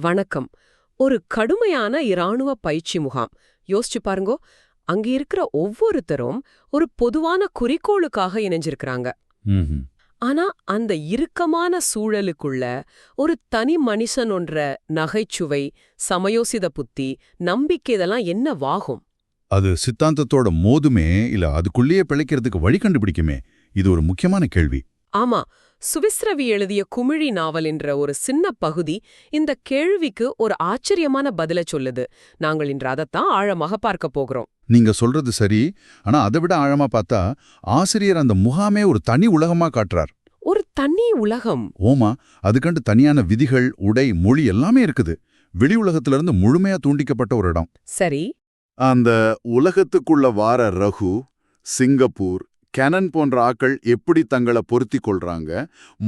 வணக்கம். ஒரு கடுமையான இராணுவ பயிற்சி முகாம். யோசிச்சு பாருங்கோ அங்க இருக்கிற ஒவ்வொருத்தரும் ஒரு பொதுவான குறிக்கோளுக்காக இணைஞ்சிருக்கிறாங்க. ஆனா அந்த இறுக்கமான சூழலுக்குள்ள ஒரு தனி மனுஷன் ஒன்ற நகைச்சுவை சமயோசித புத்தி நம்பிக்கை இதெல்லாம் என்ன வாகும்? அது சித்தாந்தத்தோட மோதுமே இல்ல அதுக்குள்ளேயே பிழைக்கிறதுக்கு வழி கண்டுபிடிக்குமே இது ஒரு முக்கியமான கேள்வி. ஆமா சுவிஸ்ரவி எழுதிய குமிழி நாவல் என்ற ஒரு சின்ன பகுதி இந்த கேள்விக்கு ஒரு ஆச்சரியமான பதில சொல்லுது. நாங்கள் இன்று அதைத்தான் ஆழமாக பார்க்க போகிறோம். நீங்க சொல்றது சரி ஆனா அதை விட ஆழமா பார்த்தா ஆசிரியர் அந்த முகாமே ஒரு தனி உலகமா காட்டுறார். ஒரு தனி உலகம். ஓமா அதுக்கண்டு தனியான விதிகள் உடை மொழி எல்லாமே இருக்குது. வெளி உலகத்துல இருந்து முழுமையா தூண்டிக்கப்பட்ட ஒரு இடம். சரி. அந்த உலகத்துக்குள்ள வார ரகு சிங்கப்பூர் கெனன் போன்ற ஆக்கள் எப்படி தங்களை பொருத்திக் கொள்றாங்க?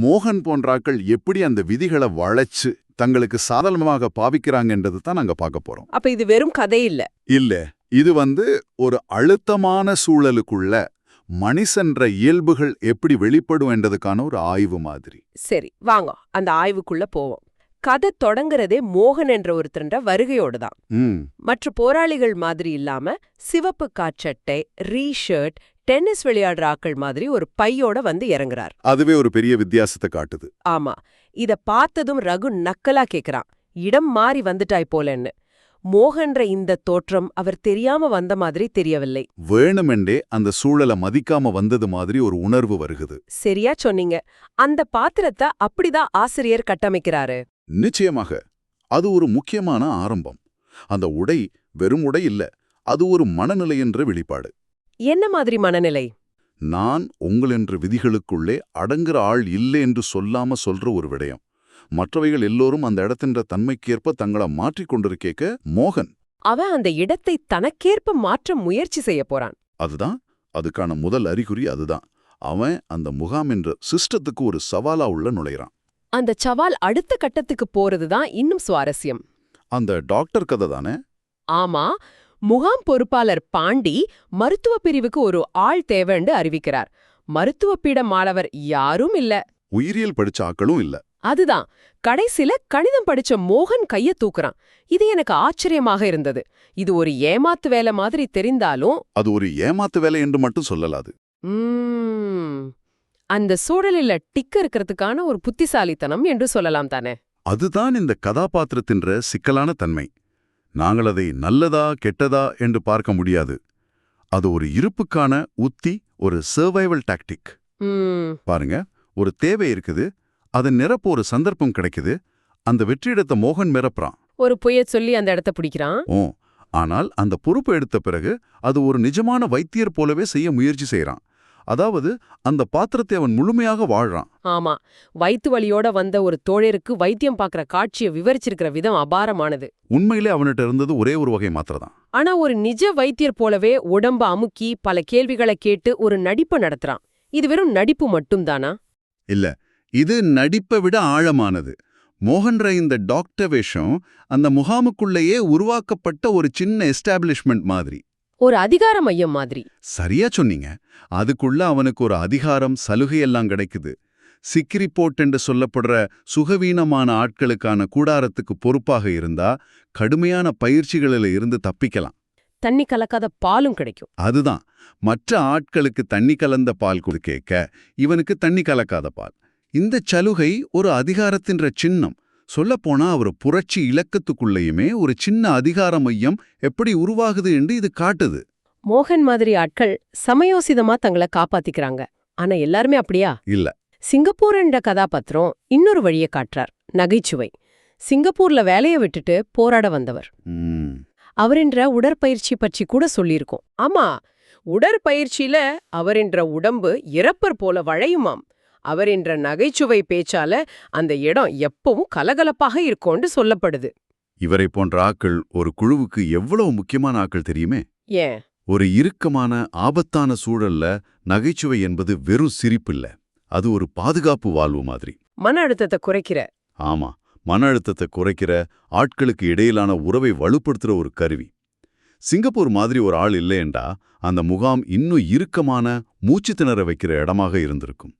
மோகன் போன்ற ஆக்கள் எப்படி அந்த விதிகளை வளைச்சு தங்களுக்கு சாதனமாக பாவிக்கிறாங்கன்றது தான் நாங்க பார்க்க போறோம். அப்ப இது வெறும் கதை இல்ல. இல்ல. இது வந்து ஒரு அழுத்தமான சூழலுக்குள்ள மனுஷன்ற இயல்புகள் எப்படி வெளிப்படும் என்றதுக்கான ஒரு ஆய்வு மாதிரி. சரி வாங்க. அந்த ஆய்வுக்குள்ள போவோம். கதை தொடங்குறதே மோகன் என்ற ஒருத்தன்ற வருகையோடு தான். மற்ற போராளிகள் மாதிரி இல்லாம சிவப்பு காச்சட்டை ரீ ஷர்ட் டென்னிஸ் விளையாடுற ஆக்கள் மாதிரி ஒரு பையோட வந்து இறங்குறார். அதுவே ஒரு பெரிய வித்தியாசத்தை காட்டுது. ஆமா. இத பார்த்ததும் ரகு நக்கலா கேக்குறான். இடம் மாறி வந்துட்டாய் போலன்னு. மோகன்ற இந்த தோற்றம் அவர் தெரியாம வந்த மாதிரி தெரியவில்லை. வேணுமென்றே அந்த சூழலை மதிக்காம வந்தது மாதிரி ஒரு உணர்வு வருகுது. சரியா சொன்னீங்க. அந்த பாத்திரத்தை அப்படிதான் ஆசிரியர் கட்டமைக்கிறாரு. நிச்சயமாக. அது ஒரு முக்கியமான ஆரம்பம். அந்த உடை வெறும் உடை இல்ல. அது ஒரு மனநிலை என்ற வெளிப்பாடு. என்ன மாதிரி மனநிலை? நான் உங்கள் என்ற விதிகளுக்குள்ளே அடங்குற ஆள் இல்லை என்று சொல்லாம சொல்ற ஒரு விடயம். மற்றவைகள் எல்லோரும் அந்த இடத்தின்ற தன்மைக்கேற்ப தங்களை மாற்றிக் கொண்டிருக்கேக்க மோகன். அவன் அந்த இடத்தை தனக்கேற்ப மாற்ற முயற்சி செய்ய போறான். அதுதான் அதுக்கான முதல் அறிகுறி அதுதான். அவன் அந்த முகாம் என்ற சிஸ்டத்துக்கு ஒரு சவாலா உள்ள நுழையிறான். அந்த சவால் அடுத்த கட்டத்துக்கு போறதுதான் இன்னும் சுவாரஸ்யம். அந்த டாக்டர் கதை தானே? ஆமா முகாம் பொறுப்பாளர் பாண்டி மருத்துவ பிரிவுக்கு ஒரு ஆள் தேவைன்னு அறிவிக்கிறார். மருத்துவ பீட மாணவர் யாரும் இல்ல. உயிரியல் படிச்ச ஆக்களும் இல்ல. அதுதான். கடைசில கணிதம் படிச்ச மோகன் கைய தூக்குறான். இது எனக்கு ஆச்சரியமாக இருந்தது. இது ஒரு ஏமாத்து வேலை மாதிரி தெரிந்தாலும் அது ஒரு ஏமாத்து வேலை என்று மட்டும் சொல்லலாது. அந்த சூழலில டிக்க இருக்கிறதுக்கான ஒரு புத்திசாலித்தனம் என்று சொல்லலாம் தானே. அதுதான் இந்த கதாபாத்திரத்தின்ற சிக்கலான தன்மை. நாங்கள் அதை நல்லதா கெட்டதா என்று பார்க்க முடியாது. அது ஒரு இருப்புக்கான உத்தி ஒரு சர்வைவல் டாக்டிக் பாருங்க ஒரு தேவை இருக்குது அதை நிரப்ப ஒரு சந்தர்ப்பம் கிடைக்குது அந்த வெற்றிடத்தை மோகன் நிரப்புறான் ஒரு பொய்ய சொல்லி அந்த இடத்த பிடிக்கிறான்? ஓ ஆனால் அந்த பொறுப்பு எடுத்த பிறகு அது ஒரு நிஜமான வைத்தியர் போலவே செய்ய முயற்சி செய்றான். அதாவது அந்த பாத்திரத்தை அவன் முழுமையாக வாழ்றான். ஆமா. வயித்து வலியோட வந்த ஒரு தோழருக்கு வைத்தியம் பார்க்கற காட்சியை விவரிச்சிருக்கிற விதம் அபாரமானது. உண்மையிலே அவன்கிட்ட இருந்தது ஒரே ஒரு வகை மாத்திரதான் ஆனா ஒரு நிஜ வைத்தியர் போலவே உடம்ப அமுக்கி பல கேள்விகளை கேட்டு ஒரு நடிப்பு நடத்துறான். இது வெறும் நடிப்பு மட்டும்தானா? இல்ல இது நடிப்பை விட ஆழமானது. மோகன்ற இந்த டாக்டர் வேஷம் அந்த முகாமுக்குள்ளேயே உருவாக்கப்பட்ட ஒரு சின்ன எஸ்டாப்ளிஷ்மெண்ட் மாதிரி. ஒரு அதிகார மையம் மாதிரி. சரியா சொன்னீங்க. அதுக்குள்ள அவனுக்கு ஒரு அதிகாரம் சலுகையெல்லாம் கிடைக்குது. சிக்கிரி என்று சொல்லப்படுற சுகவீனமான ஆட்களுக்கான கூடாரத்துக்கு பொறுப்பாக இருந்தா கடுமையான பயிற்சிகளில் இருந்து தப்பிக்கலாம். தண்ணி கலக்காத பாலும் கிடைக்கும். அதுதான். மற்ற ஆட்களுக்கு தண்ணி கலந்த பால் கொடுக்கேக்க இவனுக்கு தண்ணி கலக்காத பால். இந்த சலுகை ஒரு அதிகாரத்தின்ற சின்னம். சொல்லப்போனா ஒரு புரட்சி இலக்கத்துக்குள்ளேயுமே ஒரு சின்ன அதிகார மையம் எப்படி உருவாகுது என்று இது காட்டுது. மோகன் மாதிரி ஆட்கள் சமயோசிதமா தங்களை காப்பாத்திக்கிறாங்க. ஆனா எல்லாருமே அப்படியா? இல்ல. சிங்கப்பூர் என்ற கதாபாத்திரம் இன்னொரு வழியை காட்டுறார் நகைச்சுவை. சிங்கப்பூர்ல வேலைய விட்டுட்டு போராட வந்தவர். ம், அவரென்ற உடற்பயிற்சி பற்றி கூட சொல்லியிருக்கோம். ஆமா உடற்பயிற்சியில அவரென்ற உடம்பு இறப்பர் போல வளையுமாம். அவரென்ற நகைச்சுவை பேச்சால அந்த இடம் எப்பவும் கலகலப்பாக இருக்கும்னு சொல்லப்படுது. இவரை போன்ற ஆக்கள் ஒரு குழுவுக்கு எவ்வளவு முக்கியமான ஆக்கள் தெரியுமே? ஏன்? ஒரு இறுக்கமான ஆபத்தான சூழல்ல நகைச்சுவை என்பது வெறும் சிரிப்பில்ல. அது ஒரு பாதுகாப்பு வாழ்வு மாதிரி. மன அழுத்தத்தை குறைக்கிற. ஆமா மன அழுத்தத்தை குறைக்கிற ஆட்களுக்கு இடையிலான உறவை வலுப்படுத்துற ஒரு கருவி. சிங்கப்பூர் மாதிரி ஒரு ஆள் இல்லையெண்டா அந்த முகாம் இன்னும் இறுக்கமான மூச்சு திணற வைக்கிற இடமாக இருந்திருக்கும்.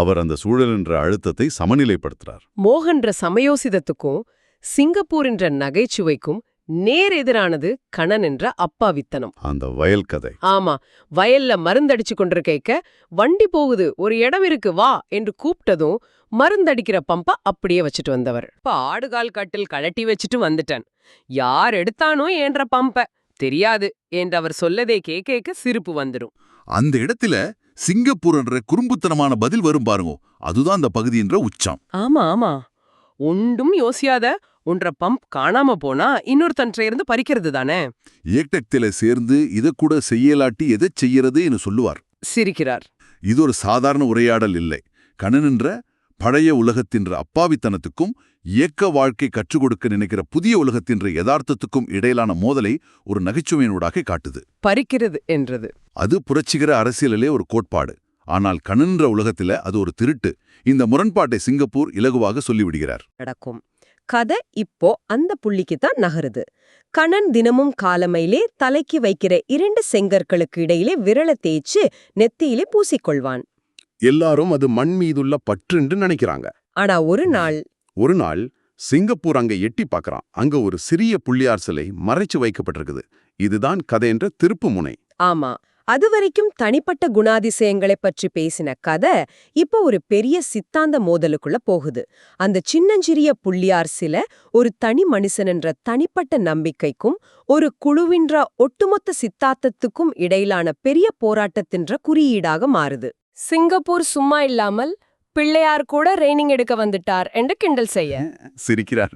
அவர் அந்த சூழல் என்ற அழுத்தத்தை சமநிலைப்படுத்துறார். மோகன்ற சமயோசிதத்துக்கும் சிங்கப்பூர் என்ற நகைச்சுவைக்கும் நேர் எதிரானது கணன் என்ற அப்பாவித்தனம். அந்த வயல் கதை. ஆமா வயல்ல மருந்தடிச்சு கொண்டிருக்கைக்க வண்டி போகுது ஒரு இடம் இருக்கு வா என்று கூப்பிட்டதும் மருந்தடிக்கிற பம்ப அப்படியே வச்சுட்டு வந்தவர். இப்ப ஆடுகால் கட்டில் கழட்டி வச்சுட்டு வந்துட்டேன். யார் எடுத்தானோ என்ற பம்ப. தெரியாது என்று அவர் சொல்லதே கேட்க சிரிப்பு வந்துடும். அந்த இடத்துல சிங்கப்பூர்ன்ற குறும்புத்தனமான பதில் வரும் பாருங்க. அதுதான் அந்த பகுதின்ற உச்சம். ஆமா ஆமா. ஒன்றும் யோசியாத ஒன்ற பம்ப் காணாம போனா இன்னொருத்தன்ற இருந்து பறிக்கிறது தானே? ஏக்டெக்தில சேர்ந்து இத கூட செய்யலாட்டி எதை செய்யறதுன்னு சொல்லுவார். சிரிக்கிறார். இது ஒரு சாதாரண உரையாடல் இல்லை. கணனின்ற பழைய உலகத்தின்ற அப்பாவித்தனத்துக்கும் இயக்க வாழ்க்கை கற்றுக் கொடுக்க நினைக்கிற புதிய உலகத்தின்ற யதார்த்தத்துக்கும் இடையிலான மோதலை ஒரு நகைச்சுவையினூடாக காட்டுது. பறிக்கிறது என்றது. அது புரட்சிகர அரசியலிலே ஒரு கோட்பாடு. ஆனால் கணன்ற உலகத்தில அது ஒரு திருட்டு. இந்த முரண்பாட்டை சிங்கப்பூர் இலகுவாக சொல்லிவிடுகிறார். நடக்கும். கதை இப்போ அந்த புள்ளிக்கு தான் நகருது. கண்ணன் தினமும் காலமையிலே தலைக்கு வைக்கிற இரண்டு செங்கற்களுக்கு இடையிலே விரல தேய்ச்சு நெத்தியிலே பூசிக்கொள்வான். எல்லாரும் அது மண் மீதுள்ள பற்றுன்னு நினைக்கிறாங்க. ஆனா ஒரு நாள் ஒரு நாள் சிங்கப்பூர் அங்க எட்டி பார்க்கறான் அங்க ஒரு சிறிய புள்ளியார் சிலை மறைச்சு வைக்கப்பட்டிருக்குது. இதுதான் கதைன்ற திருப்பு முனை. ஆமா. அதுவரைக்கும் தனிப்பட்ட குணாதிசயங்களைப் பற்றி பேசின கதை இப்போ ஒரு பெரிய சித்தாந்த மோதலுக்குள்ள போகுது. அந்த சின்னஞ்சிறிய புள்ளியார் சில ஒரு தனி மனுஷனன்ற தனிப்பட்ட நம்பிக்கைக்கும் ஒரு குழுவின்ற ஒட்டுமொத்த சித்தாந்தத்துக்கும் இடையிலான பெரிய போராட்டத்தின்ற குறியீடாக மாறுது. சிங்கப்பூர் சும்மா இல்லாமல் பிள்ளையார் கூட ரெய்னிங் எடுக்க வந்துட்டார் என்று கிண்டல் செய்ய. சிரிக்கிறார்.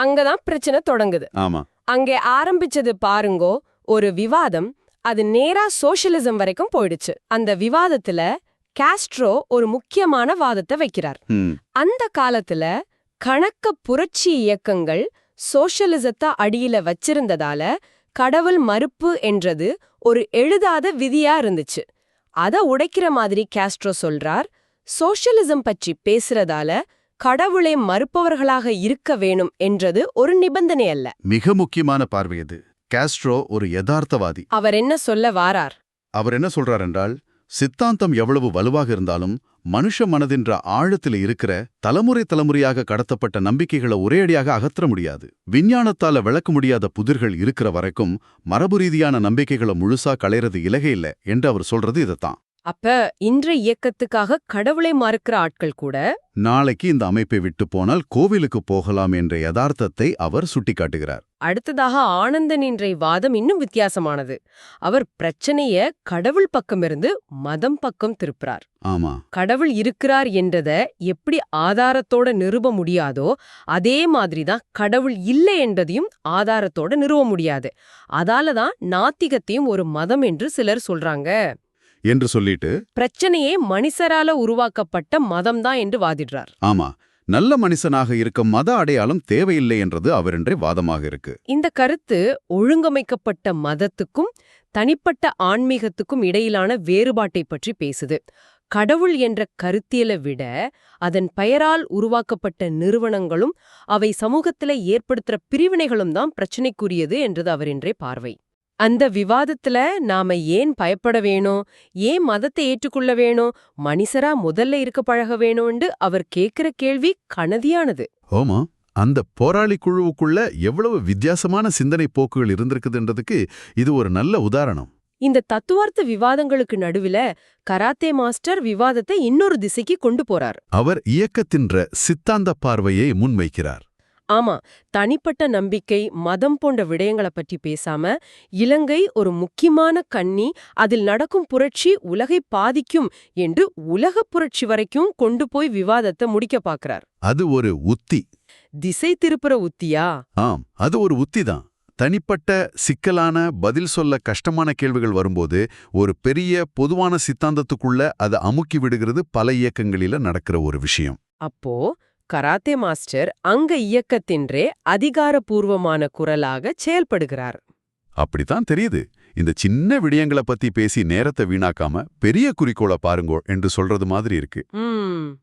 அங்கதான் பிரச்சனை தொடங்குது. ஆமா. அங்கே ஆரம்பிச்சது பாருங்கோ ஒரு விவாதம். அது நேரா சோஷலிசம் வரைக்கும் போயிடுச்சு. அந்த விவாதத்துல காஸ்ட்ரோ ஒரு முக்கியமான வாதத்தை வைக்கிறார். அந்த காலத்துல கணக்க புரட்சி இயக்கங்கள் சோஷலிசத்தை அடியில வச்சிருந்ததால கடவுள் மறுப்பு என்றது ஒரு எழுதாத விதியா இருந்துச்சு. அத உடைக்கிற மாதிரி காஸ்ட்ரோ சொல்றார். சோஷலிசம் பற்றி பேசுறதால கடவுளை மறுப்பவர்களாக இருக்க வேணும் என்றது ஒரு நிபந்தனை அல்ல. மிக முக்கியமான பார்வை இது காஸ்ட்ரோ ஒரு யதார்த்தவாதி. அவர் என்ன சொல்ல வாரார்? அவர் என்ன சொல்றார் என்றால் சித்தாந்தம் எவ்வளவு வலுவாக இருந்தாலும் மனுஷ மனதின்ற ஆழத்துல இருக்கிற தலைமுறை தலைமுறையாக கடத்தப்பட்ட நம்பிக்கைகளை ஒரேடியாக அகற்ற முடியாது. விஞ்ஞானத்தால விளக்க முடியாத புதிர்கள் இருக்கிற வரைக்கும் மரபு ரீதியான நம்பிக்கைகளை முழுசா களையறது இலகை இல்ல என்று அவர் சொல்றது இதைத்தான் அப்ப இன்றைய இயக்கத்துக்காக கடவுளை மறுக்கிற ஆட்கள் கூட நாளைக்கு இந்த அமைப்பை விட்டு போனால் கோவிலுக்கு போகலாம் என்ற யதார்த்தத்தை அவர் சுட்டிக்காட்டுகிறார். அடுத்ததாக ஆனந்தன் இன்றைய வாதம் இன்னும் வித்தியாசமானது. அவர் பிரச்சனைய கடவுள் பக்கமிருந்து மதம் பக்கம் திருப்புறார். ஆமா. கடவுள் இருக்கிறார் என்றத எப்படி ஆதாரத்தோட நிறுவ முடியாதோ அதே மாதிரிதான் கடவுள் இல்லை என்றதையும் ஆதாரத்தோட நிறுவ முடியாது. அதால தான் நாத்திகத்தையும் ஒரு மதம் என்று சிலர் சொல்றாங்க. என்று சொல்லிட்டு பிரச்சனையே மனுஷரால உருவாக்கப்பட்ட மதம்தான் என்று வாதிடுறார். ஆமா நல்ல மனுஷனாக இருக்க மத அடையாளம் தேவையில்லை என்றது அவரென்றே வாதமாக இருக்கு. இந்த கருத்து ஒழுங்கமைக்கப்பட்ட மதத்துக்கும் தனிப்பட்ட ஆன்மீகத்துக்கும் இடையிலான வேறுபாட்டை பற்றி பேசுது. கடவுள் என்ற கருத்தியலை விட அதன் பெயரால் உருவாக்கப்பட்ட நிறுவனங்களும் அவை சமூகத்தில ஏற்படுத்துற பிரிவினைகளும் தான் பிரச்சனைக்குரியது என்றது அவரின்றே பார்வை. அந்த விவாதத்துல நாம ஏன் பயப்பட வேணும்? ஏன் மதத்தை ஏற்றுக்கொள்ள வேணும்? மனுஷரா முதல்ல இருக்க பழக வேணும்னு அவர் கேக்குற கேள்வி கனதியானது. ஓமா அந்த போராளி குழுவுக்குள்ள எவ்வளவு வித்தியாசமான சிந்தனை போக்குகள் இருந்திருக்குதுன்றதுக்கு இது ஒரு நல்ல உதாரணம். இந்த தத்துவார்த்த விவாதங்களுக்கு நடுவில கராத்தே மாஸ்டர் விவாதத்தை இன்னொரு திசைக்கு கொண்டு போறார். அவர் இயக்கத்தின்ற சித்தாந்த பார்வையை முன்வைக்கிறார். ஆமா தனிப்பட்ட நம்பிக்கை மதம் போன்ற விடயங்களை பற்றி பேசாம இலங்கை ஒரு முக்கியமான கண்ணி அதில் நடக்கும் புரட்சி உலகை பாதிக்கும் என்று உலகப் புரட்சி வரைக்கும் கொண்டு போய் விவாதத்தை முடிக்க பார்க்கறார் அது ஒரு உத்தி. திசை திருப்புற உத்தியா? ஆம் அது ஒரு உத்திதான். தனிப்பட்ட சிக்கலான பதில் சொல்ல கஷ்டமான கேள்விகள் வரும்போது ஒரு பெரிய பொதுவான சித்தாந்தத்துக்குள்ள அதை அமுக்கி விடுகிறது பல இயக்கங்களில நடக்கிற ஒரு விஷயம். அப்போ கராத்தே மாஸ்டர் அங்க இயக்கத்தின்றே அதிகாரபூர்வமான குரலாக செயல்படுகிறார். அப்படித்தான் தெரியுது. இந்த சின்ன விடயங்களை பத்தி பேசி நேரத்தை வீணாக்காம பெரிய குறிக்கோளை பாருங்கோ என்று சொல்றது மாதிரி இருக்கு.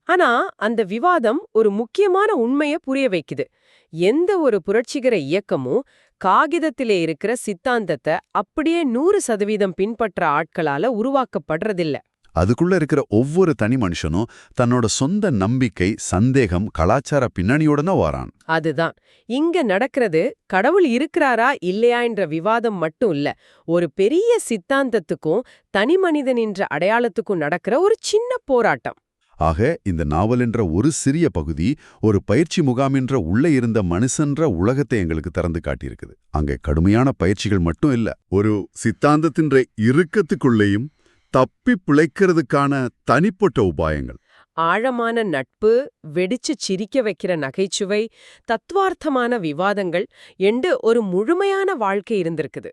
ஆனா அந்த விவாதம் ஒரு முக்கியமான உண்மைய புரிய வைக்குது. எந்த ஒரு புரட்சிகர இயக்கமும் காகிதத்திலே இருக்கிற சித்தாந்தத்தை அப்படியே நூறு சதவீதம் பின்பற்ற ஆட்களால உருவாக்கப்படுறதில்ல. அதுக்குள்ள இருக்கிற ஒவ்வொரு தனி மனுஷனும் தன்னோட சொந்த நம்பிக்கை சந்தேகம் கலாச்சார பின்னணியோட தான் வாரான். அதுதான். இங்க நடக்கிறது கடவுள் இருக்கிறாரா இல்லையா என்ற விவாதம் மட்டும் இல்ல. ஒரு பெரிய சித்தாந்தத்துக்கும் தனி மனிதனின்ற அடையாளத்துக்கும் நடக்கிற ஒரு சின்ன போராட்டம். ஆக இந்த நாவல் என்ற ஒரு சிறிய பகுதி ஒரு பயிற்சி முகாமின்ற உள்ளே இருந்த மனுஷன்ற உலகத்தை எங்களுக்கு திறந்து காட்டியிருக்குது. அங்கே கடுமையான பயிற்சிகள் மட்டும் இல்ல ஒரு சித்தாந்தத்தின்ற இறுக்கத்துக்குள்ளேயும் தப்பி பிழைக்கிறதுக்கான தனிப்பட்ட உபாயங்கள். ஆழமான நட்பு வெடிச்சு சிரிக்க வைக்கிற நகைச்சுவை தத்துவார்த்தமான விவாதங்கள் எண்டு ஒரு முழுமையான வாழ்க்கை இருந்திருக்குது.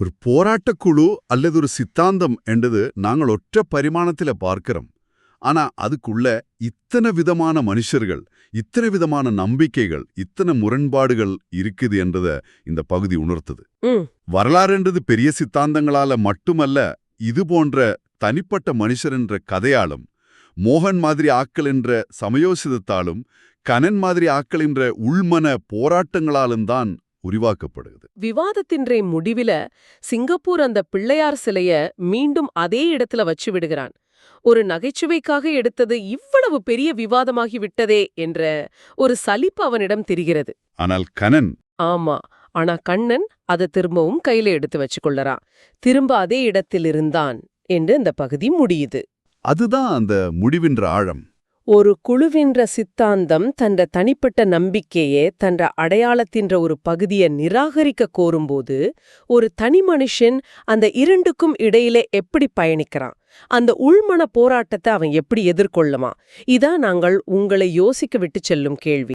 ஒரு போராட்டக்குழு அல்லது ஒரு சித்தாந்தம் என்றது நாங்கள் ஒற்ற பரிமாணத்தில பார்க்கிறோம். ஆனா அதுக்குள்ள இத்தனை விதமான மனுஷர்கள் இத்தனை விதமான நம்பிக்கைகள் இத்தனை முரண்பாடுகள் இருக்குது என்றத இந்த பகுதி உணர்த்தது. வரலாறுன்றது பெரிய சித்தாந்தங்களால மட்டுமல்ல இது போன்ற தனிப்பட்ட மனுஷர் என்ற கதையாலும் மோகன் மாதிரி ஆக்கள் என்ற சமயோசிதத்தாலும் கனன் மாதிரி ஆக்கள் என்ற உள்மன போராட்டங்களாலும் தான் உருவாக்கப்படுகிறது. விவாதத்தின்றை முடிவில சிங்கப்பூர் அந்த பிள்ளையார் சிலைய மீண்டும் அதே இடத்துல வச்சு விடுகிறான். ஒரு நகைச்சுவைக்காக எடுத்தது இவ்வளவு பெரிய விவாதமாகி விட்டதே என்ற ஒரு சலிப்பு அவனிடம் தெரிகிறது. ஆனால் கனன் ஆமா ஆனா கண்ணன் அதை திரும்பவும் கையில எடுத்து வச்சுக்கொள்ளறான். திரும்ப அதே இடத்தில் இருந்தான் என்று இந்த பகுதி முடியுது. அதுதான் அந்த முடிவின்ற ஆழம். ஒரு குழுவின்ற சித்தாந்தம் தன்ற தனிப்பட்ட நம்பிக்கையே தன்ற அடையாளத்தின்ற ஒரு பகுதியை நிராகரிக்க கோரும்போது ஒரு தனி மனுஷன் அந்த இரண்டுக்கும் இடையிலே எப்படி பயணிக்கிறான்? அந்த உள்மன போராட்டத்தை அவன் எப்படி எதிர்கொள்ளுமா இதான் நாங்கள் உங்களை யோசிக்க விட்டு செல்லும் கேள்வி.